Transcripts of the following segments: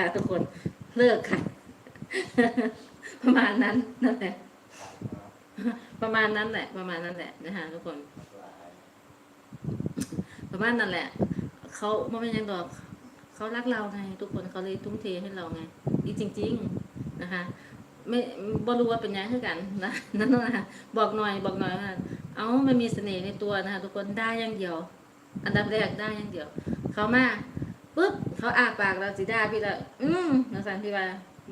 ค่ะ ทุกคนเลิกค่ะ ประมาณนั้นนั่นแหละประมาณนั้นแหละ ประมาณนั้นแหละนะคะทุกคน ประมาณนั้นแหละเขาไม่เป็นยังดอกเขารักเราไง ทุกคนเขาเลยทุ่มเทให้เราไงดีจริง ๆนะคะไม่บรู้ว่าเป็นยังคือกันนะนั่นนะคะบอกหน่อยบอกหน่อยว่าเอามันมีเสน่ห์ในตัวนะคะทุกคนได้อย่างเดียว อันดับแรกได้อย่างเดียว เขามาปุ๊บ เขาอาปากเราสิด่าพี่ละอืมนสันพี่ว่า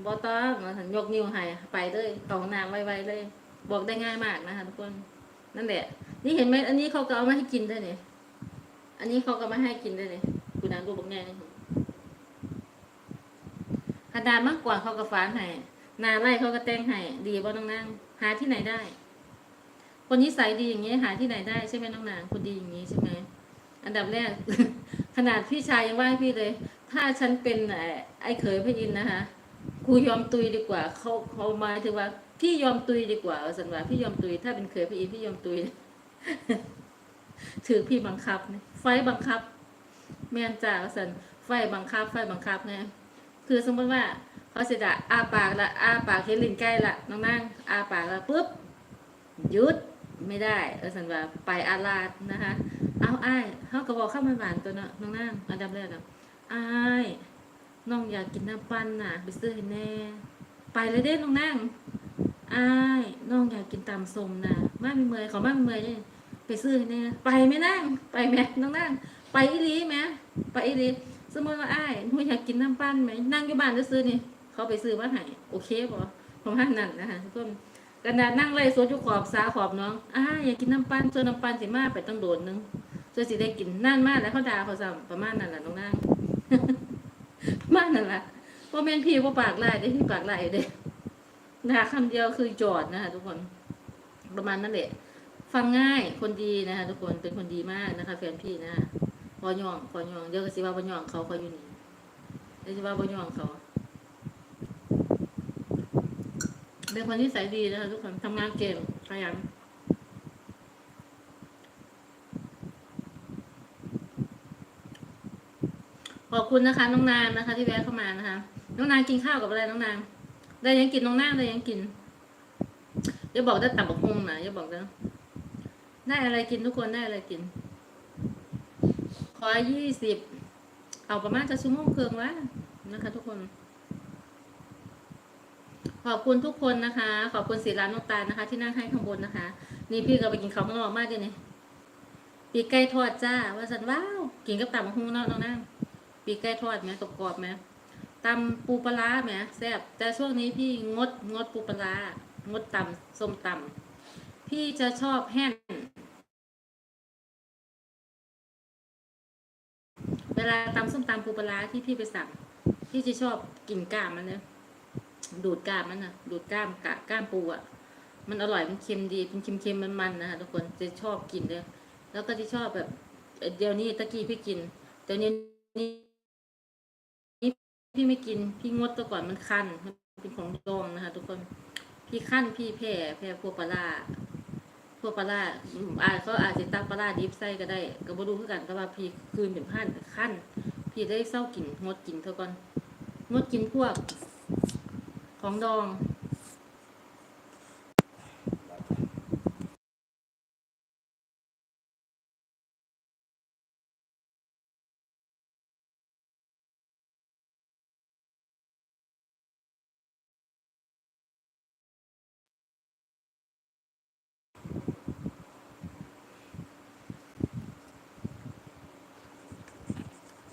บอต้อนสันยกนิ้วให้ไปเลยเข้าห้องน้ำไวๆเลย บอกได้ง่ายมากนะคะทุกคนนั่นแหละ นี่เห็นไหมอันนี้เขาก็เอามาให้กินด้วยเนี่ยอันนี้เขาก็มาให้กินด้วยเนี่ยกูนางดูบักง่นี่ขนาดมากกว่าเขาก็ฟานให้นาไล่เขาก็แต่งให้ดีบ่น้องนางหาที่ไหนได้ คนนิสัยดีอย่างนี้หาที่ไหนได้ใช่ไหมน้องนางคนดีอย่างนี้ใช่ไหมอันดับแรก ขนาดพี่ชายยังว่าให้พี่เลย ถ้าฉันเป็นไอ้ไอเขยพระอินนะคะกูยอมตุยดีกว่าเขาเขาหมายถึงว่า พี่ยอมตุยดีกว่าสันว่าพี่ยอมตุย ถ้าเป็นเขยพระอินพี่ยอมตุยถือพี่บังคับเนี่ยไฟบังคับ แม่นจ่าสันไฟบังคับ ไฟบังคับเนี่ยคือสมมติว่าเขาเสด็จอาปากละอาปากเห็นลิ้นใกล้ละน้องนั่งอาปากละปุ๊บหยุดไม่ได้เออสันว่าไปอาลาดนะคะ เอาไอ้เขาก็บอกข้าวมันหวานตัวเนาะน้องนั่งอันดับแรกอะอ้น้องอยากกินน้ำปั้นน่ะ ไปซื้อให้แน่ ไปเลยเด้น้องนั่งอ้น้องอยากกินตำส้มน่ะมามีเมยขามามีเมยเนี่ยไปซื้อให้แน่ไปไหมนั่งไปไหมน้องนั่งไปอีลีไหมไปอีลีสมมติว่าไอ้หนูอยากกินน้ำปั้นไหมนั่งอยู่บ้านจะซื้อนี่เขาไปซื้อมาให้โอเคป่ะประมาณนั้นนะคะทุกคนกระดาษนั่งไล่โซจุขอบสาขอบน้องอ้ายอยากกินน้ำปั้นส่วนน้ำปั้นสิมาไปตั้งโดนนึง ส่วนสิได้กินนั่นมากแล้วเขาด่าเขาซ้ำประมาณนั้นแหละน้องนางประมาณนั่นแหละพ่อแม่พี่ว่าปากไล่ได้พี่ปากไล่เด้ด่าคำเดียวคือจอดนะคะทุกคน ประมาณนั้นแหละฟังง่ายคนดีนะคะทุกคนเป็นคนดีมากนะคะ แฟนพี่นะพอยองพอยองเดี๋ยวก็สิว่าพอยองเขาเขาอยู่นี่เดี๋ยวสิว่าพอยองเขาเป็นคนที่ใสยดีนะคะทุกคนทำงานเก่งขยัน ขอบคุณนะคะ น้องนางนะคะ ที่แวะเข้ามานะคะ น้องนางกินข้าวกับอะไรน้องนาง ได้ยังกินน้องนางได้ยังกินอย่าบอกได้ตับบักฮงนะอย่าบอกนะได้อะไรกินทุกคนได้อะไรกิน ขอยี่สิบเอาประมาณจะชั่วโมงครึ่งวะนะคะ ทุกคน ขอบคุณทุกคนนะคะ ขอบคุณศิลานุตานะคะ ที่นั่งให้ข้างบนนะคะ นี่พี่ก็ไปกินข้าวข้างนอกมากเลยเนี่ยปีกไก่ทอดจ้าว่าสันว้าวกินกับตับบักฮงนาะน้องนาง ปีกไก่ทอดไหมกรอบๆไหมตำปูปลาไหมแซ่บแต่ช่วงนี้พี่งดงดปูปลางดตำส้มตำพี่จะชอบแห้งเวลาตำส้มตำปูปลาที่พี่ไปสั่งพี่จะชอบกินกล้ามมันเนี่ยดูดกล้ามมันนะดูดกล้ามกะกล้ามปูอะ มันอร่อยมันเค็มดีเป็นเค็มๆมันๆนะคะทุกคนจะชอบกินเลยแล้วก็ที่ชอบแบบเดี๋ยวนี้ตะกี้พี่กินเดี๋ยวนี้ พี่ไม่กิน พี่งดตัวก่อนมันคันมันเป็นของดองนะคะ ทุกคน พี่คั้นพี่แพ้แพ้พวกปลาพวกปลาอาจเขาอาจจะตักปลาดิบไส้ก็ได้ก็บ่รู้คือกันแต่ว่าพี่คืนเป็นพันขั้น พี่ได้เศร้ากินงดกินเท่าก่อนงดกินพวกของดอง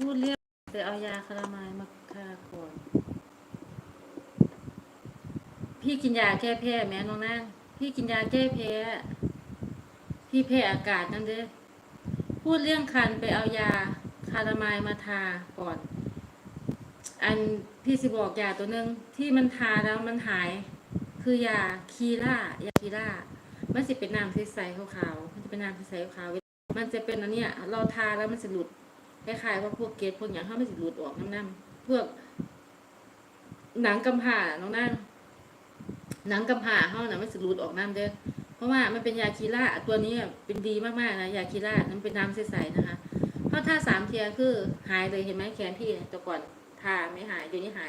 พูดเรียกไปเอายาคารามายมาฆ่าก่อนพี่กินยาแก้แพ้แม่น้องนางพี่กินยาแก้แพ้พี่แพ้อากาศนั่นเด้อพูดเรื่องคันไปเอายาคารามายมาทาก่อน อันพี่สิบอกยาตัวหนึ่งที่มันทาแล้วมันหาย คือยาคีร่ายาคีร่ามันสิเป็นน้ำใสๆขาวๆมันจะเป็นน้ำใสๆขาวมันจะเป็นอันเนี้ยเราทาแล้วมันจะหลุด คล้ายๆว่าพวกเกล็ดพวกอย่างเขาไม่สิหลุดออกน้ำน้ำพวก หนังกำผ่าน้องนั่งหนังกำผ่าเขาน่ะไม่สิหลุดออกน้ำเด้อเพราะว่ามันเป็นยาคีร่าตัวนี้เป็นดีมากๆนะยาคีร่านั้นเป็นน้ำใสๆนะคะเพราะถ้าสามเทียคือหายเลยเห็นไหมแขนพี่เนี่แต่ก่อนทาไม่หายเดี๋ยวนี้หาย